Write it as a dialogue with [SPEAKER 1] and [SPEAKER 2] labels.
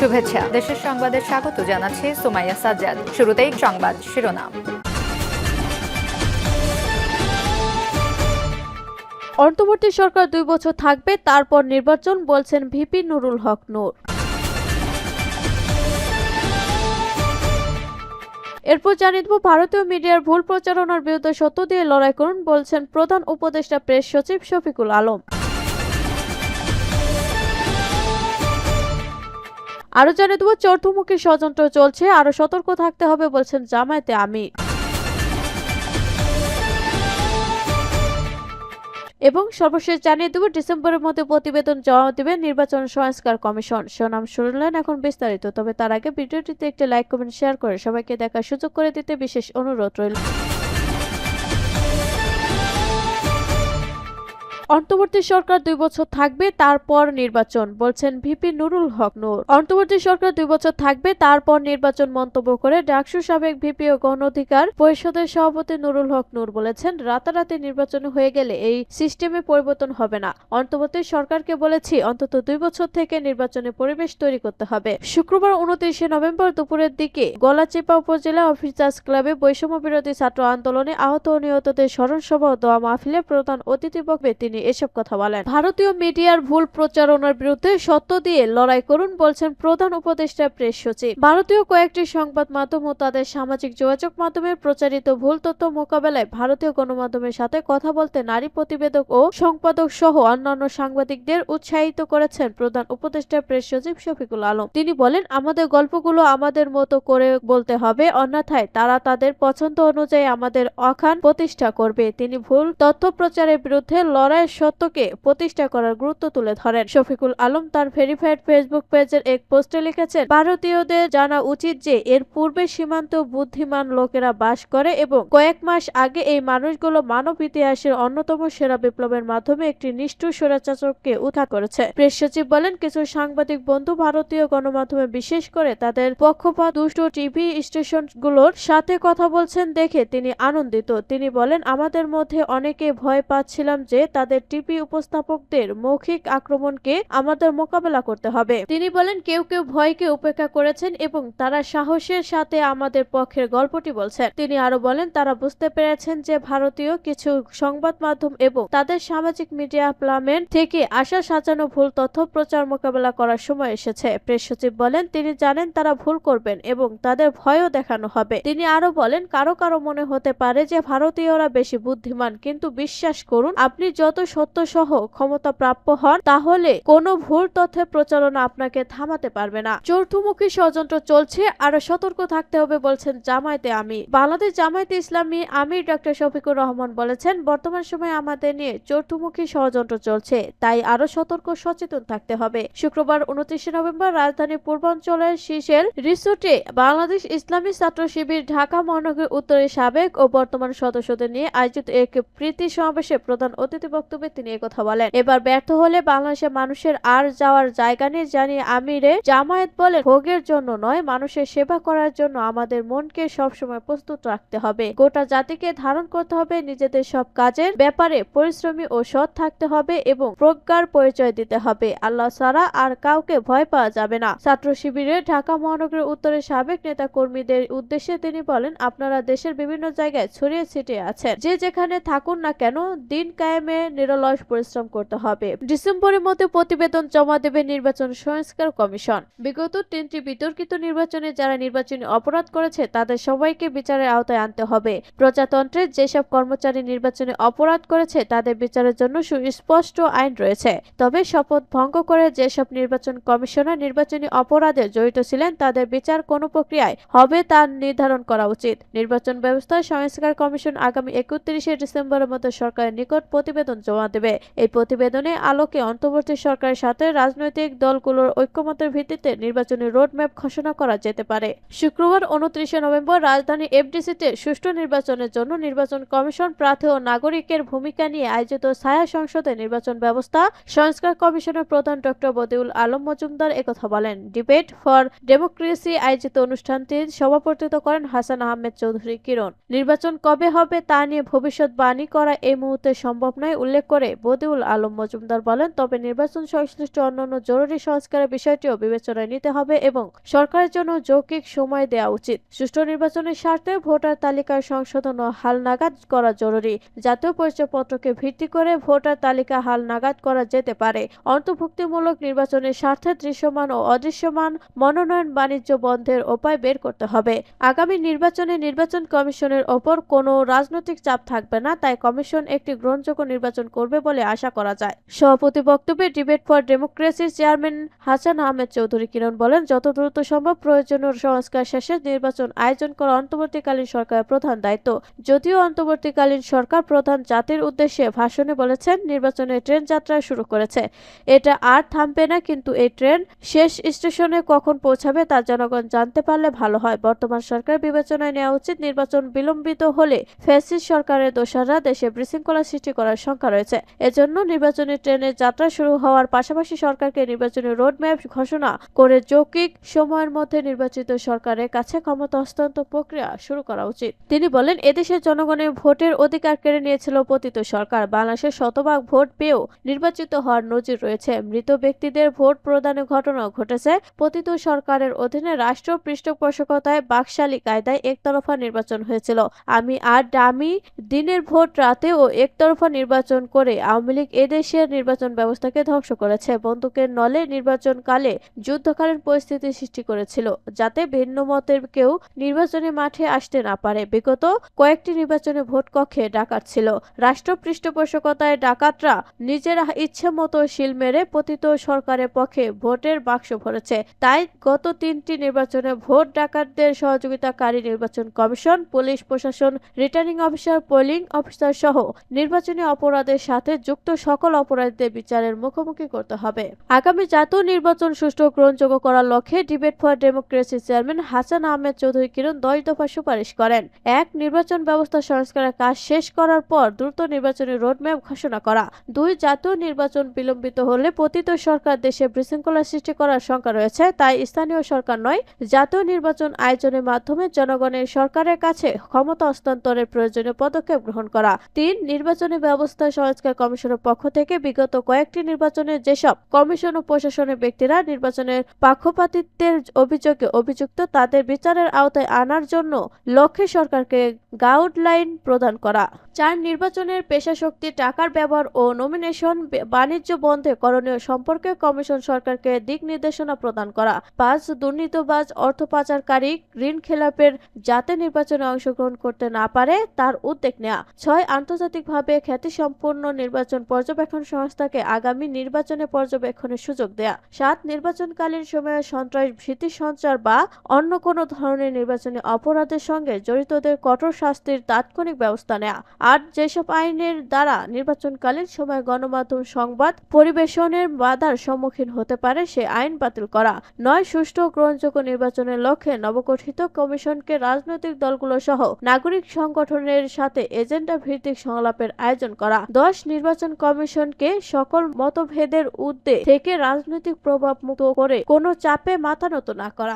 [SPEAKER 1] শুভেচ্ছা। দেশের সংবাদে স্বাগত জানাচ্ছে সুমাইয়া সাজ্জাদ। শুরুতেই সংবাদ শিরোনাম।
[SPEAKER 2] অন্তর্বর্তী সরকার দুই বছর থাকবে, তারপর নির্বাচন, বলছেন ভিপি নুরুল হক নূর। এরপর জানিয়ে দেব, ভারতীয় মিডিয়ার ভুল প্রচারণার বিরুদ্ধে সত্য দিয়ে লড়াই করুন, বলছেন প্রধান উপদেষ্টা প্রেস সচিব শফিকুল আলম। আরও জানিয়ে দেবো চতুর্মুখী ষড়যন্ত্র চলছে। আরও সতর্ক থাকতে হবে বলছেন জামায়াতে আমি এবং সর্বশেষ জানিয়ে দেব, ডিসেম্বরের মধ্যে প্রতিবেদন জমা দেবে নির্বাচন সংস্কার কমিশন। সুনাম শুনলেন এখন বিস্তারিত, তবে তার আগে ভিডিওটিতে একটি লাইক, কমেন্ট, শেয়ার করে সবাইকে দেখার সুযোগ করে দিতে বিশেষ অনুরোধ রইল। অন্তর্বর্তী সরকার দুই বছর থাকবে, তারপর নির্বাচন, বলছেন ভিপি নুরুল হক নূর। অন্তর্বর্তী সরকার দুই বছর থাকবে, তারপর নির্বাচন মন্তব্য করে ডাকসু সাবেক ভিপি ও গণ অধিকার পরিষদের সভাপতি নুরুল হক নূর বলেছেন, রাতারাতি নির্বাচন হয়ে গেলে এই সিস্টেমে পরিবর্তন হবে না। অন্তর্বর্তী সরকারকে বলেছি, অন্তত দুই বছর থেকে নির্বাচনের পরিবেশ তৈরি করতে হবে। শুক্রবার উনত্রিশে নভেম্বর দুপুরের দিকে গলাচিপা উপজেলা অফিসার্স ক্লাবে বৈষম্য বিরোধী ছাত্র আন্দোলনে আহত ও নিহতদের স্মরণ সভা ও দোয়া মাহফিলে প্রধান অতিথি বক্তব্যে তিনি এসব কথা বলেন। ভারতীয় মিডিয়ার ভুল প্রচারণার বিরুদ্ধে সত্য দিয়ে লড়াই করুন বলছেন প্রধান উপদেষ্টা প্রেস সচিব। ভারতীয় কয়েকটি সংবাদ মাধ্যম ও তাদের সামাজিক যোগাযোগ মাধ্যমে প্রচারিত ভুল তথ্য মোকাবেলায় ভারতীয় গণমাধ্যমের সাথে কথা বলতে নারী প্রতিবেদক ও সম্পাদক সহ অন্যান্য সাংবাদিকদের উৎসাহিত করেছেন প্রধান উপদেষ্টা প্রেস সচিব শফিকুল আলম। তিনি বলেন, আমাদের গল্পগুলো আমাদের মতো করে বলতে হবে, অন্যথায় তারা তাদের পছন্দ অনুযায়ী আমাদের অখান প্রতিষ্ঠা করবে। তিনি ভুল তথ্য প্রচারের বিরুদ্ধে লড়াইয়ের সত্যকে প্রতিষ্ঠা করার গুরুত্ব তুলে ধরেন। শফিকুল আলম তার ভেরিফাইড ফেসবুক পেজের এক পোস্টে লিখেছেন, ভারতীয়দের জানা উচিত যে, এর পূর্বে সীমান্ত বুদ্ধিমান লোকেরা বাস করে এবং কয়েক মাস আগে এই মানুষগুলো মানব ইতিহাসের অন্যতম সেরা বিপ্লবের মাধ্যমে একটি নিষ্ঠুর স্বৈরাচারকে উৎখাত করেছে। প্রেস সচিব বলেন, কিছু সাংবাদিক বন্ধু ভারতীয় গণমাধ্যমে বিশেষ করে তাদের পক্ষপাত দুষ্ট টিভি স্টেশনগুলোর সাথে কথা বলছেন দেখে তিনি আনন্দিত। তিনি বলেন, আমাদের মধ্যে অনেকে ভয় পাচ্ছিলাম যে, তাদের টিভি উপস্থাপকদের মৌখিক আক্রমণকে আমাদের মোকাবেলা করতে হবে। তিনি বলেন, কেউ কেউ ভয়কে উপেক্ষা করেছেন এবং তারা সাহসের সাথে আমাদের পক্ষের গল্পটি বলছেন। তিনি আরও বলেন, তারা বুঝতে পেরেছেন যে ভারতীয় কিছু সংবাদ মাধ্যম এবং তাদের সামাজিক মিডিয়া প্লামেন্ট থেকে আশা সাজানো ভুল তথ্য প্রচার মোকাবেলা করার সময় এসেছে। প্রেস সচিব বলেন, তিনি জানেন তারা ভুল করবেন এবং তাদের ভয়ও দেখানো হবে। তিনি আরও বলেন, কারও কারও মনে হতে পারে যে ভারতীয়রা বেশি বুদ্ধিমান, কিন্তু বিশ্বাস করুন, আপনি যত সত্য সহ ক্ষমতা প্রাপ্য হন, তাহলে কোনো ভুল তথ্যের প্রচারণা আপনাকে থামাতে পারবে না। চৌর্থমুখী ষড়যন্ত্র চলছে, আরও সতর্ক থাকতে হবে বলছেন জামায়াতে আমি বাংলাদেশ জামায়াতে ইসলামী আমির ডক্টর শফিকুর রহমান বলেছেন, বর্তমান সময়ে আমাদের নিয়ে চৌর্থমুখী ষড়যন্ত্র চলছে, তাই আরও সতর্ক, সচেতন থাকতে হবে। শুক্রবার উনত্রিশে নভেম্বর রাজধানী পূর্বাঞ্চলের শীষের রিসোর্টে বাংলাদেশ ইসলামী ছাত্র শিবির ঢাকা মহানগর উত্তরের সাবেক ও বর্তমান সদস্যদের নিয়ে আয়োজিত এক প্রীতি সমাবেশে প্রধান অতিথি বক্তব্যে তিনি একথা বলেন। এবার ব্যর্থ হলে বাংলাদেশের মানুষের আর যাওয়ার জায়গা নেই জানিয়ে আমিরে। জামায়াত বলে ভোগের জন্য নয়, মানুষের সেবা করার জন্য আমাদের মনকে সবসময় প্রস্তুত রাখতে হবে। গোটা জাতিকে ধারণ করতে হবে নিজেদের সব কাজের ব্যাপারে পরিশ্রমী ও সৎ থাকতে হবে এবং প্রজ্ঞার পরিচয় দিতে হবে। আল্লাহ ছাড়া আর কাউকে ভয় পাওয়া যাবে না। ছাত্র শিবিরে ঢাকা মহানগরের উত্তরের সাবেক নেতা কর্মীদের উদ্দেশ্যে তিনি বলেন, আপনারা দেশের বিভিন্ন জায়গায় ছড়িয়ে ছিটিয়ে আছেন। যে যেখানে থাকুন না কেন, দিন কায়েমে নিরলস পরিশ্রম করতে হবে। ডিসেম্বরের মধ্যে প্রতিবেদন জমা দেবে নির্বাচন সংস্কার কমিশন। বিগত তিনটি বিতর্কিত নির্বাচনে যারা নির্বাচনী অপরাধ করেছে, তাদের সবাইকে বিচারের আওতায় আনতে হবে। প্রজাতন্ত্রের যেসব কর্মচারী নির্বাচনে অপরাধ করেছে, তাদের বিচারের জন্য সুস্পষ্ট আইন রয়েছে। তবে শপথ ভঙ্গ করে যেসব নির্বাচন কমিশনার নির্বাচনী অপরাধে জড়িত ছিলেন, তাদের বিচার কোন প্রক্রিয়ায় হবে তা নির্ধারণ করা উচিত। নির্বাচন ব্যবস্থায় সংস্কার কমিশন আগামী একত্রিশে ডিসেম্বরের মধ্যে সরকারের নিকট প্রতিবেদন জমা দেবে। এই প্রতিবেদনে আলোকে অন্তর্বর্তী সরকারের সাথে রাজনৈতিক দলগুলোর ঐক্যমতের ভিত্তিতে নির্বাচনী রোডম্যাপ ঘোষণা করা যেতে পারে। শুক্রবার উনত্রিশে নভেম্বর রাজধানী এফডিসিতে সুষ্ঠু নির্বাচনের জন্য নির্বাচন কমিশন প্রার্থী ও নাগরিকের ভূমিকা নিয়ে আয়োজিত ছায়া সংসদে নির্বাচন ব্যবস্থা সংস্কার কমিশনের প্রধান ডক্টর বদিউল আলম মজুমদার একথা বলেন। ডিবেট ফর ডেমোক্রেসি আয়োজিত অনুষ্ঠানটির সভাপতিত্ব করেন হাসান আহমেদ চৌধুরী কিরণ। নির্বাচন কবে হবে তা নিয়ে ভবিষ্যৎবাণী করা এই মুহূর্তে সম্ভব নয়, উল্লেখ উল্লেখ করে বদিউল আলম মজুমদার বলেন, তবে নির্বাচন সংশ্লিষ্ট অন্যান্য জরুরি সংস্কারের বিষয়টিও বিবেচনায় নিতে হবে এবং সরকারের জন্য যৌক্তিক সময় দেওয়া উচিত। সুষ্ঠু নির্বাচনের স্বার্থে ভোটার তালিকার সংশোধন ও হালনাগাদ করা জরুরি। জাতীয় পরিচয়পত্রকে ভিত্তি করে ভোটার তালিকা হালনাগাদ করা যেতে পারে। অন্তর্ভুক্তিমূলক নির্বাচনের স্বার্থে দৃশ্যমান ও অদৃশ্যমান মনোনয়ন বাণিজ্য বন্ধের উপায় বের করতে হবে। আগামী নির্বাচনে নির্বাচন কমিশনের ওপর কোনো রাজনৈতিক চাপ থাকবে না, তাই কমিশন একটি গ্রহণযোগ্য নির্বাচন করবে বলে আশা করা যায়। সভাপতি বক্তব্যে ডিবেট ফর ডেমোক্রেসির চেয়ারম্যান হাসান আহমেদ চৌধুরী কিরণ বলেন, যত দ্রুত সম্ভব প্রয়োজনীয় সংস্কার শেষে নির্বাচন আয়োজন করা অন্তর্বর্তীকালীন সরকারের প্রধান দায়িত্ব। যদিও অন্তর্বর্তীকালীন সরকার প্রধান জাতির উদ্দেশ্যে ভাষণে বলেছেন নির্বাচনের ট্রেন যাত্রা শুরু করেছে। এটা আর থামবে না, কিন্তু এই ট্রেন শেষ স্টেশনে কখন পৌঁছাবে তা জনগণ জানতে পারলে ভালো হয়। বর্তমান সরকার বিবেচনায় নেওয়া উচিত নির্বাচন বিলম্বিত হলে ফ্যাসিস্ট সরকারের দোষাররা দেশে বিশৃঙ্খলা সৃষ্টি করার শঙ্কা এজন্য নির্বাচনী ট্রেনের যাত্রা শুরু হওয়ার পাশাপাশি সরকারকে নির্বাচনী রোডম্যাপ ঘোষণা করে যৌক্তিক সময়ের মধ্যে নির্বাচিত সরকারের কাছে ক্ষমতা হস্তান্তর প্রক্রিয়া শুরু করা উচিত। তিনি বলেন এদেশের জনগণের ভোটের অধিকার কেড়ে নিয়েছিল পতিত সরকার। বাংলাদেশের শতভাগ ভোট পেয়েও নির্বাচিত হওয়ার নজির রয়েছে। মৃত ব্যক্তিদের ভোট প্রদানের ঘটনা ঘটেছে। পতিত সরকারের অধীনে রাষ্ট্র পৃষ্ঠপোষকতায় বাকশালী কায়দায় একতরফা নির্বাচন হয়েছিল। আমি আর ডামি দিনের ভোট রাতে ও একতরফা নির্বাচন করে আওয়ামী লীগ এদেশের নির্বাচন ব্যবস্থাকে ধ্বংস করেছে। বন্দুকের নলে নির্বাচনকালে যুদ্ধকালীন পরিস্থিতি সৃষ্টি করেছিল, যাতে ভিন্ন মতের কেউ নির্বাচনী মাঠে আসতে না পারে। বিগত কয়েকটি নির্বাচনে ভোট কক্ষে ডাকাত ছিল। রাষ্ট্র পৃষ্ঠপোষকতায় ডাকাতরা নিজেরা ইচ্ছে মতো শিল মেরে পতিত সরকারের পক্ষে ভোটের বাক্স ভরেছে। তাই গত তিনটি নির্বাচনে ভোট ডাকাতদের সহযোগিতাকারী নির্বাচন কমিশন, পুলিশ প্রশাসন, রিটার্নিং অফিসার, পোলিং অফিসার সহ নির্বাচনী অপরাধের সাথে যুক্ত সকল অপরাধীদের বিচারের মুখোমুখি করতে হবে। আগামী জাতীয় নির্বাচন সুষ্ঠু গ্রহণযোগ্য করার লক্ষ্যে debate for democracy chairman Hasan Ahmed Chowdhury Kiron দশ দফা সুপারিশ করেন। এক, নির্বাচন ব্যবস্থা সংস্কারের কাজ শেষ করার পর দ্রুত নির্বাচনী রোডম্যাপ ঘোষণা করা। দুই, জাতীয় নির্বাচন বিলম্বিত হলে পতিত সরকার দেশে বিশৃঙ্খলা সৃষ্টি করার শঙ্কা রয়েছে, তাই স্থানীয় সরকার নয়, জাতীয় নির্বাচন আয়োজনের মাধ্যমে জনগণের সরকারের কাছে ক্ষমতা হস্তান্তরের প্রয়োজনীয় পদক্ষেপ গ্রহণ করা। তিন, নির্বাচনী ব্যবস্থা সংস্কার কমিশনের পক্ষ থেকে বিগত কয়েকটি নির্বাচনে যেসব কমিশন ও প্রশাসনের ব্যক্তিরা নির্বাচনের পক্ষপাতিত্বের অভিযোগে অভিযুক্ত, তাদের বিচারের আওতায় আনার জন্য লক্ষ্যে সরকারকে গাইডলাইন প্রদান করা। চার নির্বাচনের পেশাশক্তি, টাকার ব্যবহার ও নমিনেশন বাণিজ্য বন্ধে করণীয় সম্পর্কে কমিশন সরকারকে দিক নির্দেশনা প্রদান করা। পাঁচ দুর্নীতিবাজ অর্থ পাচারকারী ঋণ খেলাপের যাতে নির্বাচনে অংশগ্রহণ করতে না পারে তার উদ্যোগ নেওয়া ছয় আন্তর্জাতিকভাবে খ্যাতিসম্পন্ন নির্বাচন পর্যবেক্ষণ সংস্থাকে আগামী নির্বাচনে পর্যবেক্ষণের সুযোগ দেয়া। সাত নির্বাচনকালীন সময়ে সন্ত্রাস, ভীতি সঞ্চার বা অন্য কোনো ধরনের নির্বাচনী অপরাধের সঙ্গে জড়িতদের কঠোর শাস্তির তাৎক্ষণিক ব্যবস্থা নেওয়া আট, যেসব আইনের দ্বারা নির্বাচনকালীন সময় গণমাধ্যম সংবাদ পরিবেশনের বাধার সম্মুখীন হতে পারে, সে আইন বাতিল করা। নয়, সুষ্ঠু গ্রহণযোগ্য নির্বাচনের লক্ষ্যে নবগঠিত কমিশনকে রাজনৈতিক দলগুলো সহ নাগরিক সংগঠনের সাথে এজেন্ডা ভিত্তিক সংলাপের আয়োজন করা। দশ নির্বাচন কমিশনকে সকল মতভেদের ঊর্ধ্বে থেকে রাজনৈতিক প্রভাব মুক্ত করে কোনো চাপে মাথা নত না করা।